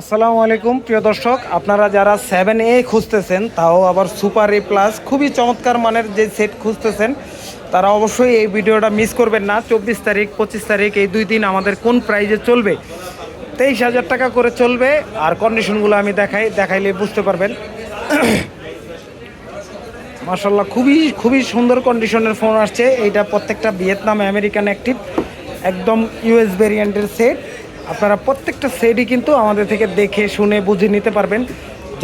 আসসালামু আলাইকুম, প্রিয় দর্শক। আপনারা যারা সেভেন এ খুঁজতেছেন, তাও আবার সুপার এ প্লাস খুবই চমৎকার মানের যে সেট খুঁজতেছেন, তারা অবশ্যই এই ভিডিওটা মিস করবেন না। চব্বিশ তারিখ, পঁচিশ তারিখ, এই দুই দিন আমাদের কোন প্রাইজে চলবে? তেইশ হাজার টাকা করে চলবে, আর কন্ডিশনগুলো আমি দেখাই, দেখাইলে বুঝতে পারবেন। মার্শাল্লাহ খুবই খুবই সুন্দর কন্ডিশনের ফোন আসছে। এইটা প্রত্যেকটা ভিয়েতনাম আমেরিকান অ্যাক্টিভ একদম ইউএস ভেরিয়েন্টের সেট আপনারা প্রত্যেকটা সেটই কিন্তু আমাদের থেকে দেখে, শুনে, বুঝে নিতে পারবেন।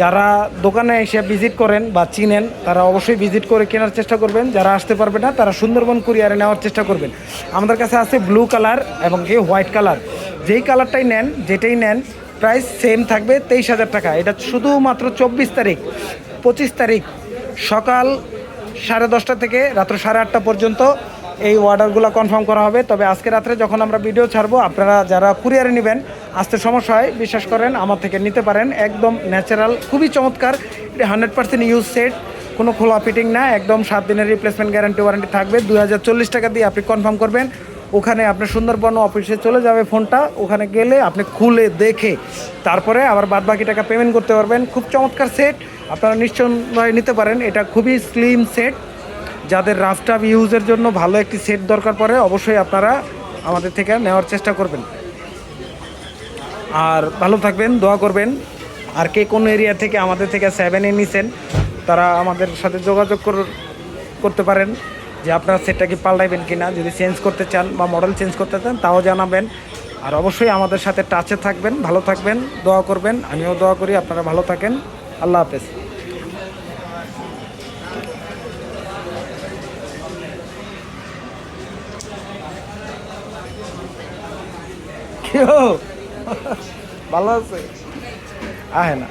যারা দোকানে এসে ভিজিট করেন বা চিনেন, তারা অবশ্যই ভিজিট করে কেনার চেষ্টা করবেন। যারা আসতে পারবে না, তারা সুন্দরবন কুরিয়ারে নেওয়ার চেষ্টা করবেন। আমাদের কাছে আছে ব্লু কালার এবং কি হোয়াইট কালার যেই কালারটাই নেন, যেটাই নেন প্রাইস সেম থাকবে তেইশ হাজার টাকা। এটা শুধুমাত্র চব্বিশ তারিখ, পঁচিশ তারিখ সকাল সাড়ে দশটা থেকে রাত্র সাড়ে আটটা পর্যন্ত এই অর্ডারগুলো কনফার্ম করা হবে। তবে আজকে রাত্রে যখন আমরা ভিডিও ছাড়বো, আপনারা যারা কুরিয়ারে নেবেন, আসতে সমস্যা হয়, বিশ্বাস করেন, আমার থেকে নিতে পারেন। একদম ন্যাচারাল খুবই চমৎকার, এটা হান্ড্রেড পার্সেন্ট ইউজ সেট কোনো খোলা ফিটিং না, একদম সাত দিনের রিপ্লেসমেন্ট গ্যারান্টি ওয়ারেন্টি থাকবে। দুই হাজার চল্লিশ টাকা দিয়ে আপনি কনফার্ম করবেন। ওখানে আপনার সুন্দরবন অফিসে চলে যাবে ফোনটা ওখানে গেলে আপনি খুলে দেখে, তারপরে আবার বাদ বাকি টাকা পেমেন্ট করতে পারবেন। খুব চমৎকার সেট আপনারা নিশ্চয় নিতে পারেন। এটা খুবই স্লিম সেট যাদের রাফ টাফ ইউজের জন্য ভালো একটি সেট দরকার পড়ে, অবশ্যই আপনারা আমাদের থেকে নেওয়ার চেষ্টা করবেন। আর ভালো থাকবেন, দোয়া করবেন। আর কে কোন এরিয়া থেকে আমাদের থেকে সেভেনে নিছেন, তারা আমাদের সাথে যোগাযোগ কর- করতে পারেন যে আপনারা সেটটা কি পাল্টাইবেন কিনা, যদি চেঞ্জ করতে চান বা মডেল চেঞ্জ করতে চান, তাও জানাবেন। আর অবশ্যই আমাদের সাথে টাচে থাকবেন, ভালো থাকবেন, দোয়া করবেন। আমিও দোয়া করি, আপনারা ভালো থাকেন। আল্লাহ হাফেজ। কেউ ভালো আছে আহে না